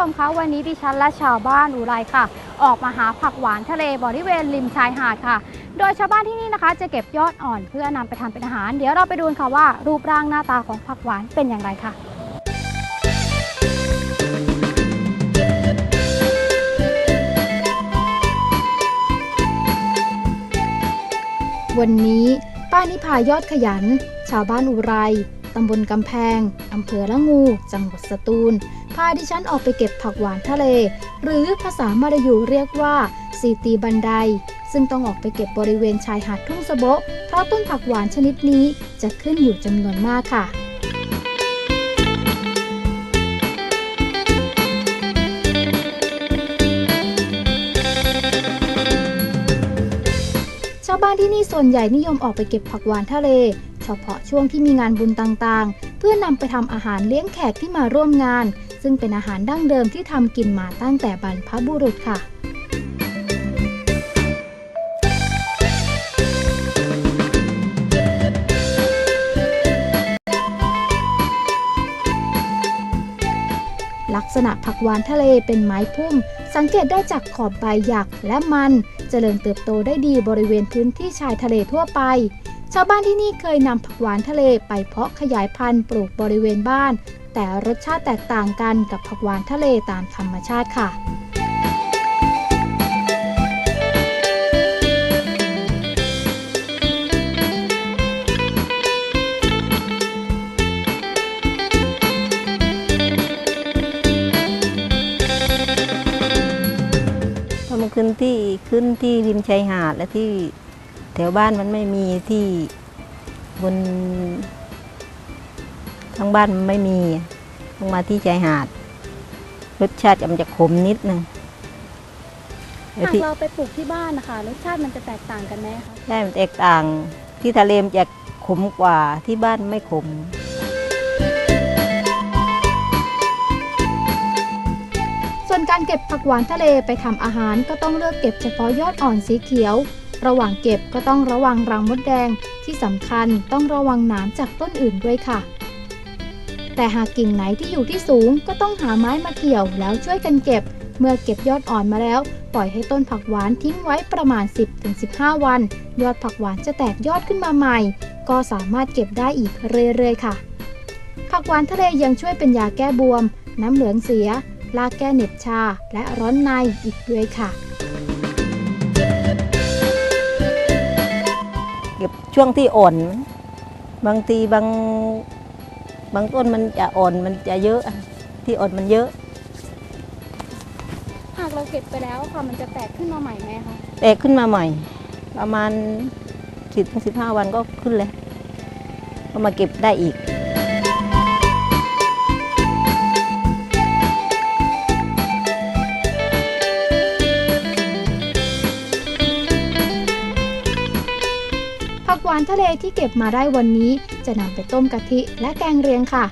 ชมคะวันนี้ดิฉันและชาวบ้านอุไรค่ะ ออกมาหาผักหวานทะเลบริเวณริมชายหาดค่ะ โดยชาวบ้านที่นี่นะคะจะเก็บยอดอ่อนเพื่อนำไปทำเป็นอาหาร เดี๋ยวเราไปดูค่ะว่า รูปร่างหน้าตาของผักหวานเป็นอย่างไรค่ะวันนี้ป้านิพายอดขยัน ชาวบ้านอุไร ตำบลกำแพง อำเภอละงู จังหวัดสตูล พาดิฉันออกไปเก็บผักหวานทะเล หรือภาษามารยูเรียกว่าสีตีบันได ซึ่งต้องออกไปเก็บบริเวณชายหาดทุ่งสะโบะเพราะต้นผักหวานชนิดนี้จะขึ้นอยู่จำนวนมากค่ะชาวบ้านที่นี่ส่วนใหญ่นิยมออกไปเก็บผักหวานทะเล เฉพาะช่วงที่มีงานบุญต่างๆ เพื่อนำไปทำอาหารเลี้ยงแขกที่มาร่วมงาน ซึ่งเป็นอาหารดั้งเดิมที่ทำกินมาตั้งแต่บรรพบุรุษค่ะลักษณะผักหวานทะเลเป็นไม้พุ่ม สังเกตได้จากขอบใบหยักและมันเจริญเติบโตได้ดีบริเวณพื้นที่ชายทะเลทั่วไป ชาวบ้านที่นี่เคยนำผักหวานทะเลไปเพาะขยายพันธุ์ปลูกบริเวณบ้าน แต่รสชาติแตกต่างกันกับผักหวานทะเลตามธรรมชาติค่ะพราะมันขึ้นที่ขึ้นที่ริมชายหาดและที่แถวบ้านมันไม่มีที่บน ทางบ้านมันไม่มีต้องมาที่ชายหาด รสชาติมันจะขมนิดนึงแต่หากที่เราไปปลูกที่บ้านนะคะรสชาติมันจะแตกต่างกันไหมคะใช่มันแตกต่างที่ทะเลมันจะขมกว่าที่บ้านไม่ขมส่วนการเก็บผักหวานทะเลไปทำอาหารก็ต้องเลือกเก็บเฉพาะยอดอ่อนสีเขียว ระหว่างเก็บก็ต้องระวังรังมดแดงที่สำคัญต้องระวังหนามจากต้นอื่นด้วยค่ะ แต่หากกิ่งไหนที่อยู่ที่สูงก็ต้องหาไม้มาเกี่ยวแล้วช่วยกันเก็บ เมื่อเก็บยอดอ่อนมาแล้ว ปล่อยให้ต้นผักหวานทิ้งไว้ประมาณ 10-15 วัน ยอดผักหวานจะแตกยอดขึ้นมาใหม่ ก็สามารถเก็บได้อีกเรื่อยๆค่ะ ผักหวานทะเลยังช่วยเป็นยาแก้บวม น้ำเหลืองเสีย ลากแก้เหน็บชา และร้อนในอีกด้วยค่ะเก็บช่วงที่อ่อน บางทีบาง บางต้นมันจะอ่อนมันจะเยอะที่อ่อนมันเยอะ หากเราเก็บไปแล้วค่ะมันจะแตกขึ้นมาใหม่ไหมคะแตกขึ้นมาใหม่ ประมาณสิบถึงสิบห้าวันก็ขึ้นแล้วก็มาเก็บได้อีก วานทะเลที่เก็บมาได้วันนี้ จะนำไปต้มกะทิและแกงเรียงค่ะ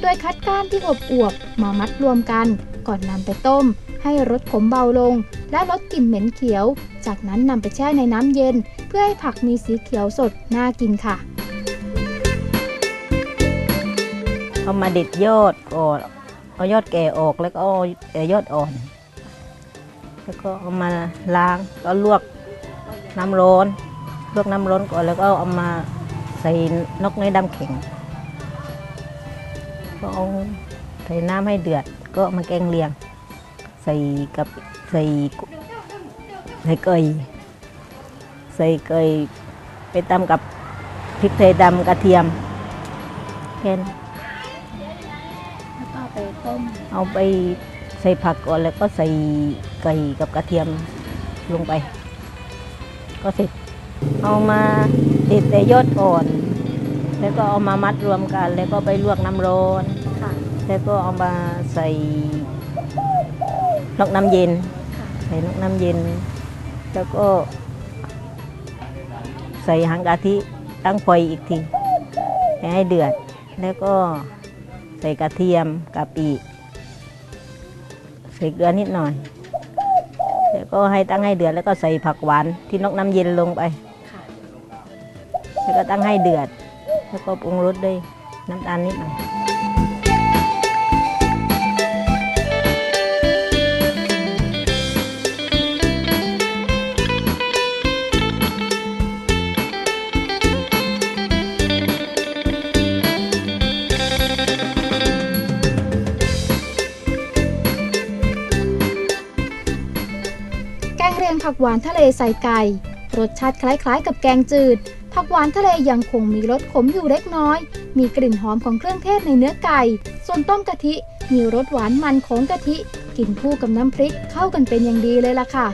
โดยคัดก้านที่อบอวบมามัดรวมกัน ก่อนนำไปต้ม ให้รสขมเบาลง และลดกลิ่นเหม็นเขียว จากนั้นนำไปแช่ในน้ำเย็น เพื่อให้ผักมีสีเขียวสดน่ากินค่ะเอามาเด็ดยอดก่อนเอายอดแก่ออกแล้วก็เอายอดอ่อน แล้วก็เอามาล้างก็ลวกน้ำร้อน ลวกน้ำร้อนก่อนแล้วก็เอามาใส่นกน้อยดำแข็งก็เอาใส่น้ำให้เดือดก็เอามาแกงเลียง ใส่กับใส่กุใส่เกยใส่เกยไปตำกับพริกไทยดำกระเทียมแค่นั้นแล้วก็ไปต้มเอาไปใส่ผักก่อนแล้วก็ใส่ไก่กับกระเทียมลงไป ก็เสร็จ เอามาเด็ดแต่ยอดอ่อน แล้วก็เอามามัดรวมกัน แล้วก็ไปลวกน้ำร้อน ค่ะ แล้วก็เอามาใส่นอกน้ำเย็นค่ะใส่นอกน้ำเย็น แล้วก็ ใส่หางกะทิตั้งไฟอีกทีให้เดือด แล้วก็ใส่กระเทียมกะปิใส่เกลือนิดหน่อย แล้วก็ให้ตั้งให้เดือดแล้วก็ใส่ผักหวานที่นอกน้ำเย็นลงไป ค่ะ แล้วก็ตั้งให้เดือด แล้วก็ปรุงรสด้วยน้ำตาลนิดหน่อย ผักหวานทะเลใส่ไก่ รสชาติคล้ายๆ กับแกงจืด ผักหวานทะเลยังคงมีรสขมอยู่เล็กน้อย มีกลิ่นหอมของเครื่องเทศในเนื้อไก่ ส่วนต้มกะทิมีรสหวานมันของกะทิ กินคู่กับน้ำพริกเข้ากันเป็นอย่างดีเลยล่ะค่ะ